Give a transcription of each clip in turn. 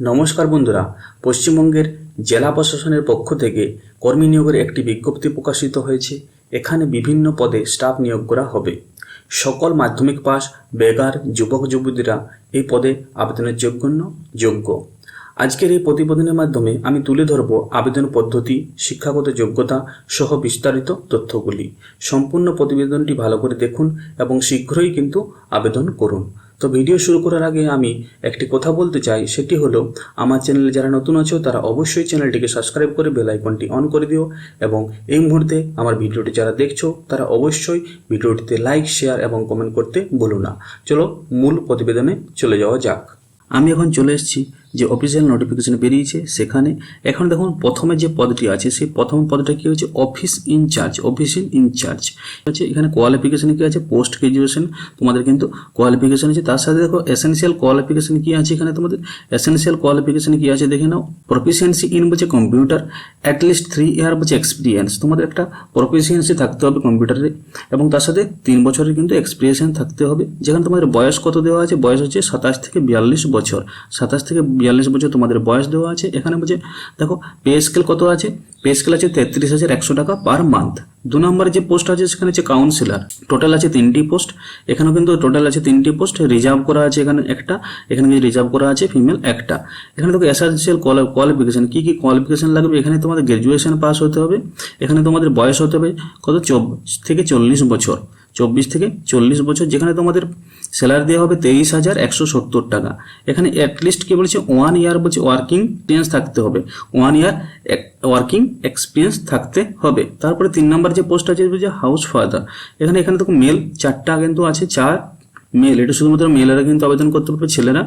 নমস্কার বন্ধুরা, পশ্চিমবঙ্গের জেলা প্রশাসনের পক্ষ থেকে কর্মী নিয়োগের একটি বিজ্ঞপ্তি প্রকাশিত হয়েছে। এখানে বিভিন্ন পদে স্টাফ নিয়োগ করা হবে। সকল মাধ্যমিক পাস বেকার, যুবক, যুবতীরা এই পদে আবেদনের যোগ্য যোগ্য। আজকের এই প্রতিবেদনের মাধ্যমে আমি তুলে ধরব আবেদন পদ্ধতি, শিক্ষাগত যোগ্যতা সহ বিস্তারিত তথ্যগুলি। সম্পূর্ণ প্রতিবেদনটি ভালো করে দেখুন এবং শীঘ্রই কিন্তু আবেদন করুন। তো ভিডিও শুরু করার আগে আমি একটি কথা বলতে চাই, সেটি হলো, আমার চ্যানেলে যারা নতুন আছো, তারা অবশ্যই চ্যানেলটিকে সাবস্ক্রাইব করে বেল আইকনটি অন করে দিও এবং এই মুহূর্তে আমার ভিডিওটি যারা দেখছ, তারা অবশ্যই ভিডিওটিতে লাইক, শেয়ার এবং কমেন্ট করতে ভুলো না। চলো, মূল প্রতিবেদনে চলে যাওয়া যাক। আমি এখন চলে এসেছি যে অফিসিয়াল নোটিফিকেশন বেরিয়েছে সেখানে। এখন দেখুন, প্রথমে যে পদটি আছে, সেই প্রথম পদটা কি হচ্ছে অফিস ইনচার্জ অফিসিয়াল ইনচার্জ হচ্ছে এখানে কোয়ালিফিকেশন কি আছে? পোস্ট গ্রাজুয়েশন তোমাদের কিন্তু কোয়ালিফিকেশন আছে। তার সাথে দেখো এসেন্সিয়াল কোয়ালিফিকেশন কি আছে এখানে তোমাদের? এসেন্সিয়াল কোয়ালিফিকেশন কি আছে দেখে নাও। প্রফিসিয়েন্সি ইন বলছে computer at least three year বলছে এক্সপিরিয়েন্স তোমাদের একটা প্রফিসিয়েন্সি থাকতে হবে কম্পিউটারে এবং তার সাথে তিন বছরের কিন্তু এক্সপিরিয়েন্স থাকতে হবে। যেখানে তোমাদের বয়স কত দেওয়া আছে? বয়স হচ্ছে সাতাশ থেকে বিয়াল্লিশ বছর। সাতাশ থেকে বিয়াল্লিশ বছর তোমাদের বয়স দেওয়া আছে। এখানে বলছে, দেখো পে স্কেল কত আছে? পে স্কেল আছে তেত্রিশ হাজার একশো টাকা পার মান্থ দু নম্বরে যে পোস্ট আছে, সেখানে হচ্ছে কাউন্সিলর টোটাল আছে তিনটি পোস্ট এখানেও কিন্তু টোটাল আছে তিনটি পোস্ট রিজার্ভ করা আছে এখানে একটা, এখানে কিন্তু রিজার্ভ করা আছে ফিমেল একটা। এখানে দেখো এসেন্সিয়াল কোয়ালিফিকেশন কী কী কোয়ালিফিকেশন লাগবে? এখানে তোমাদের গ্রাজুয়েশন পাস হতে হবে। এখানে তোমাদের বয়স হতে হবে কত? চব্বিশ থেকে চল্লিশ বছর। চব্বিশ থেকে চল্লিশ বছর, যেখানে তোমাদের স্যালারি দেওয়া হবে তেইশ হাজার একশো সত্তর টাকা। এখানে অ্যাটলিস্ট কি বলছে? ওয়ান ইয়ার বলছে ওয়ার্কিং এক্সপিরিয়েন্স থাকতে হবে। ওয়ান ইয়ার ওয়ার্কিং এক্সপিরিয়েন্স থাকতে হবে। তারপরে তিন নম্বর যে পোস্ট আছে, বলছে হাউস ফাদার এখানে এখানে দেখো মেল চারটা কিন্তু আছে, চার মেল এটা শুধুমাত্র মেলেরা কিন্তু আবেদন করতে পারবে, ছেলেরা।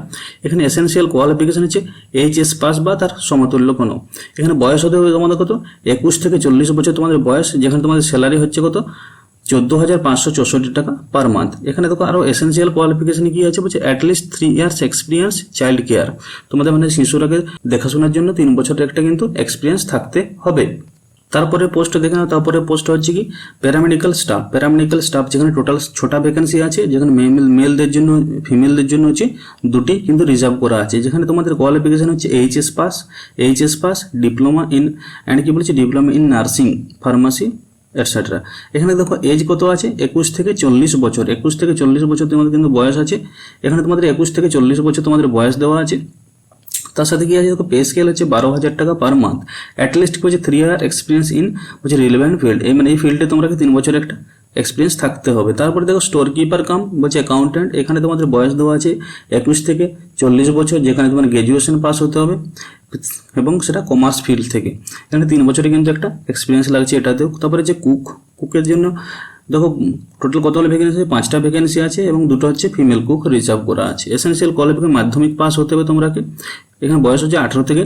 এখানে এসেন্সিয়াল কোয়ালিফিকেশন হচ্ছে এইচএস পাস বা তার সমতুল্য কোনো। এখানে বয়স হতে হবে তোমাদের কত? একুশ থেকে চল্লিশ বছর তোমাদের বয়স, যেখানে তোমাদের স্যালারি হচ্ছে কত? চোদ্দ হাজার পাঁচশো চৌষট্টি টাকা পার মান্থ এখানে দেখো আরও এসেন্সিয়াল কোয়ালিফিকেশন কি আছে? বলছে at least three years experience child care তোমাদের মানে শিশুরাকে দেখাশোনার জন্য তিন বছরের একটা কিন্তু এক্সপিরিয়েন্স থাকতে হবে। তারপরে পোস্ট দেখে নাও, তারপরে পোস্ট হচ্ছে কি? প্যারামেডিক্যাল স্টাফ প্যারামেডিক্যাল স্টাফ যেখানে টোটাল ছটা ভ্যাকেন্সি আছে, যেখানে মেল মেলদের জন্য ফিমেলদের জন্য হচ্ছে দুটি কিন্তু রিজার্ভ করা আছে। যেখানে তোমাদের কোয়ালিফিকেশন হচ্ছে HS pass HS pass diploma in and কি বলছে? Diploma in nursing pharmacy etcetera এখানে দেখো এজ কত আছে? একুশ থেকে চল্লিশ বছর। একুশ থেকে চল্লিশ বছর তোমাদের কিন্তু বয়স আছে। এখানে তোমাদের একুশ থেকে চল্লিশ বছর তোমাদের বয়স দেওয়া আছে। তার সাথে কি আছে? দেখো পে স্কেল হচ্ছে বারো হাজার টাকা পার মান্থ অ্যাটলিস্ট হচ্ছে থ্রি ইয়ার এক্সপিরিয়েন্স ইন হচ্ছে রিলেভেন্ট ফিল্ড এই মানে এই ফিল্ডে তোমরা তিন বছর একটা এক্সপিরিয়েন্স থাকতে হবে। তারপরে দেখো স্টোর কিপার কাম বলছে অ্যাকাউন্ট্যান্ট এখানে তোমাদের বয়স দেওয়া আছে একুশ থেকে চল্লিশ বছর, যেখানে তোমার গ্র্যাজুয়েশন পাস হতে হবে। এবং সেটা কমার্স ফিল্ড থেকে। এখানে তিন বছরে কিন্তু একটা এক্সপিরিয়েন্স লাগছে এটাতেও তারপরে যে কুক কুকের জন্য দেখো টোটাল কতগুলো ভ্যাকেন্সি আছে পাঁচটা ভ্যাকেন্সি আছে এবং দুটো হচ্ছে ফিমেল কুক রিজার্ভ করা আছে। এসেন্সিয়াল কোয়ালিফিকেশন মাধ্যমিক পাস হতে হবে তোমরাকে। এখানে বয়স হচ্ছে আঠেরো থেকে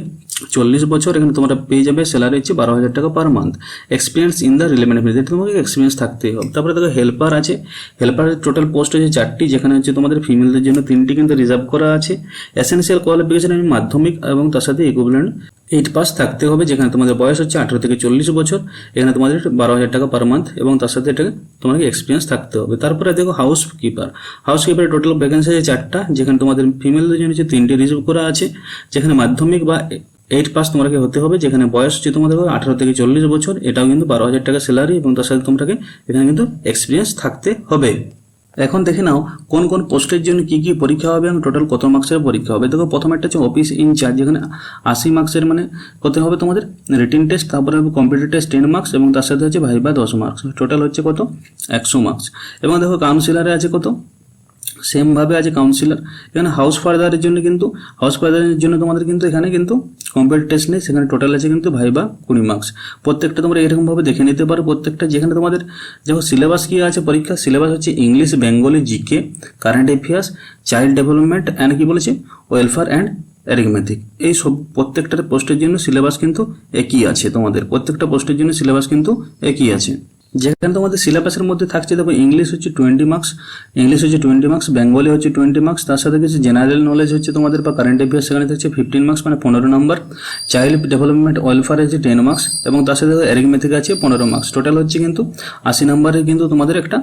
চল্লিশ বছর এখানে তোমরা পেয়ে যাবে স্যালারি হচ্ছে বারো হাজার টাকা per month experience in the relevant field তোমাকে এক্সপিরিয়েন্স থাকতেই হবে। তারপরে দেখো হেল্পার আছে। হেল্পারের টোটাল পোস্ট হচ্ছে চারটি, যেখানে হচ্ছে তোমাদের ফিমেলদের জন্য তিনটি কিন্তু রিজার্ভ করা আছে। এসেন্সিয়াল কোয়ালিফিকেশন আমি মাধ্যমিক এবং তার সাথে ইকুইভ্যালেন্ট এইট পাস থাকতে হবে, যেখানে তোমাদের বয়স হচ্ছে আঠারো থেকে চল্লিশ বছর। এখানে তোমাদের বারো হাজার টাকা পার মান্থ এবং তার সাথে এটাকে তোমাকে এক্সপিরিয়েন্স থাকতে হবে। তারপরে দেখো হাউস কিপার হাউস কিপারের টোটাল ভ্যাকেন্সি আছে চারটা, যেখানে তোমাদের ফিমেলদের জন্য হচ্ছে তিনটি রিজার্ভ করা আছে। যেখানে মাধ্যমিক বা এইট পাস তোমাকে হতে হবে, যেখানে বয়স যে তোমাদের হবে আঠারো থেকে চল্লিশ বছর, এটাও কিন্তু বারো হাজার টাকা স্যালারি এবং তার সাথে তোমাকে এখানে কিন্তু এক্সপিরিয়েন্স থাকতে হবে। এখন দেখে নাও, কোন কোন পোস্টের জন্য কি কি পরীক্ষা হবে এবং টোটাল কত মার্কসের পরীক্ষা হবে। দেখো, প্রথম একটা হচ্ছে অফিস ইনচার্জ যেখানে আশি মার্কসের মানে কত হবে তোমাদের? রিটিন টেস্ট তারপরে হবে কম্পিউটার টেস্ট টেন মার্কস এবং তার সাথে হচ্ছে ভাইবা দশ মার্কস টোটাল হচ্ছে কত? একশো মার্কস এবং দেখো কাউন্সিলারে আছে কত? সেমভাবে আছে কাউন্সিলর এখানে হাউস ফার্দারের জন্য কিন্তু হাউস ফার্দারের জন্য তোমাদের কিন্তু এখানে কিন্তু কম্পিউটার টেস্ট নেই। সেখানে টোটাল আছে কিন্তু ভাইবা কুড়ি মার্কস প্রত্যেকটা তোমরা এরকমভাবে দেখে নিতে পারো। প্রত্যেকটা যেখানে তোমাদের যখন সিলেবাস কী আছে পরীক্ষা সিলেবাস হচ্ছে English Bengali GK current affairs child development and কি বলেছে? ওয়েলফেয়ার অ্যান্ড অ্যারিগমেটিক এই সব প্রত্যেকটা পোস্টের জন্য সিলেবাস কিন্তু একই আছে তোমাদের। প্রত্যেকটা পোস্টের জন্য সিলেবাস কিন্তু একই আছে। যেখানে তোমাদের সিলেবাসের মধ্যে থাকছে, দেখো ইংলিশ হচ্ছে টোয়েন্টি মার্কস ইংলিশ হচ্ছে টোয়েন্টি মার্কস বেঙ্গলি হচ্ছে টোয়েন্টি মার্কস তার সাথে কিছু জেনারেল নলেজ হচ্ছে তোমাদের বা কারেন্ট অ্যাফেয়ার্স সেখানে থাকছে ফিফটিন মার্কস মানে পনেরো নম্বর চাইল্ড ডেভেলপমেন্ট ওয়েলফেয়ার আছে টেন মার্কস এবং তার সাথে অ্যারিগমেথিক আছে পনেরো মার্কস টোটাল হচ্ছে কিন্তু আশি নম্বরে কিন্তু তোমাদের একটা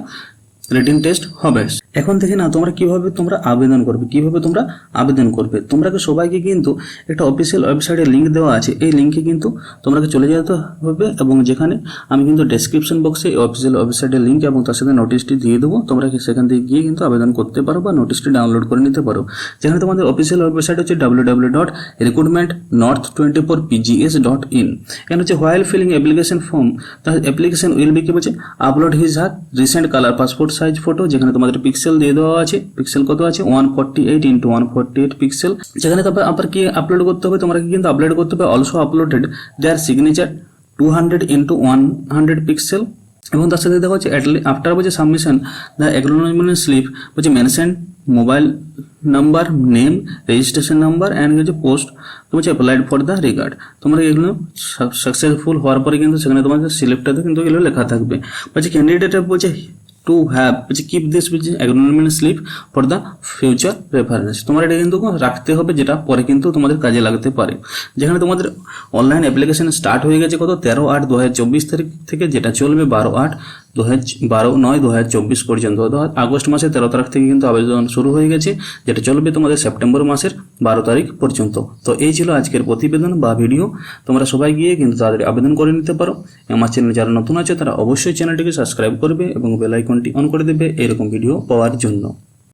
রিটিন টেস্ট হবে। এখন থেকে না তোমরা কীভাবে তোমরা আবেদন করবে, কীভাবে তোমরা আবেদন করবে। তোমরাকে সবাইকে কিন্তু একটা অফিসিয়াল ওয়েবসাইটে লিঙ্ক দেওয়া আছে। এই লিঙ্কে কিন্তু তোমরাকে চলে যেতে হবে এবং যেখানে আমি কিন্তু ডেসক্রিপশন বক্সে অফিসিয়াল ওয়েবসাইটের লিঙ্ক এবং তার সাথে নোটিশটি দিয়ে দেবো। তোমরা সেখান থেকে গিয়ে কিন্তু আবেদন করতে পারো বা নোটিশটি ডাউনলোড করে নিতে পারো। যেখানে তোমাদের অফিসিয়াল ওয়েবসাইট হচ্ছে W W dot recruitment north twenty four PGS dot in এখানে হচ্ছে হোয়াইল ফিলিং অ্যাপ্লিকেশন ফর্ম তার অ্যাপ্লিকেশন উইল বি কি বলছে? আপলোড হিজ হাত recent colour passport size photo যেখানে তোমাদের পিক্সেল দিয়ে দেওয়া আছে। পিক্সেল কত আছে? One forty eight into one forty eight pixel যেখানে তারপর আবার কি আপলোড করতে হবে, তোমাকে কিন্তু আপলোড করতে হবে also uploaded their signature two hundred into one hundred pixel এবং তার সাথে দেখা হচ্ছে অ্যাটলি আফটার বলছে সাবমিশন দ্য অ্যাকনোলজমেন্ট স্লিপ বলছে mention mobile number name registration number and হচ্ছে পোস্ট তো হচ্ছে অ্যাপ্লাইড ফর দ্য রিগার্ড তোমার এগুলো সাকসেসফুল হওয়ার পরে কিন্তু সেখানে তোমাদের সিলেক্টটাতে কিন্তু এগুলো লেখা থাকবে। বলছে ক্যান্ডিডেট বলছে টু হ্যাভ বলছে কিপ দিস বলছে acknowledgement slip for the future reference তোমার এটা কিন্তু রাখতে হবে, যেটা পরে কিন্তু তোমাদের কাজে লাগতে পারে। যেখানে তোমাদের অনলাইন অ্যাপ্লিকেশন স্টার্ট হয়ে গেছে কত? তেরো আট দু হাজার চব্বিশ তারিখ থেকে যেটা চলবে, বারো আট দু বারো নয় দু চব্বিশ পর্যন্ত। আগস্ট মাসের তেরো তারিখ থেকে কিন্তু আবেদন শুরু হয়ে গেছে, যেটা চলবে তোমাদের সেপ্টেম্বর মাসের বারো তারিখ পর্যন্ত। তো এই ছিল আজকের প্রতিবেদন বা ভিডিও। তোমরা সবাই গিয়ে কিন্তু তাদের আবেদন করে নিতে পারো। আমার চ্যানেল যারা নতুন আছে, তারা অবশ্যই চ্যানেলটিকে সাবস্ক্রাইব করবে এবং বেল আইকনটি অন করে দেবে এরকম ভিডিও পাওয়ার জন্য।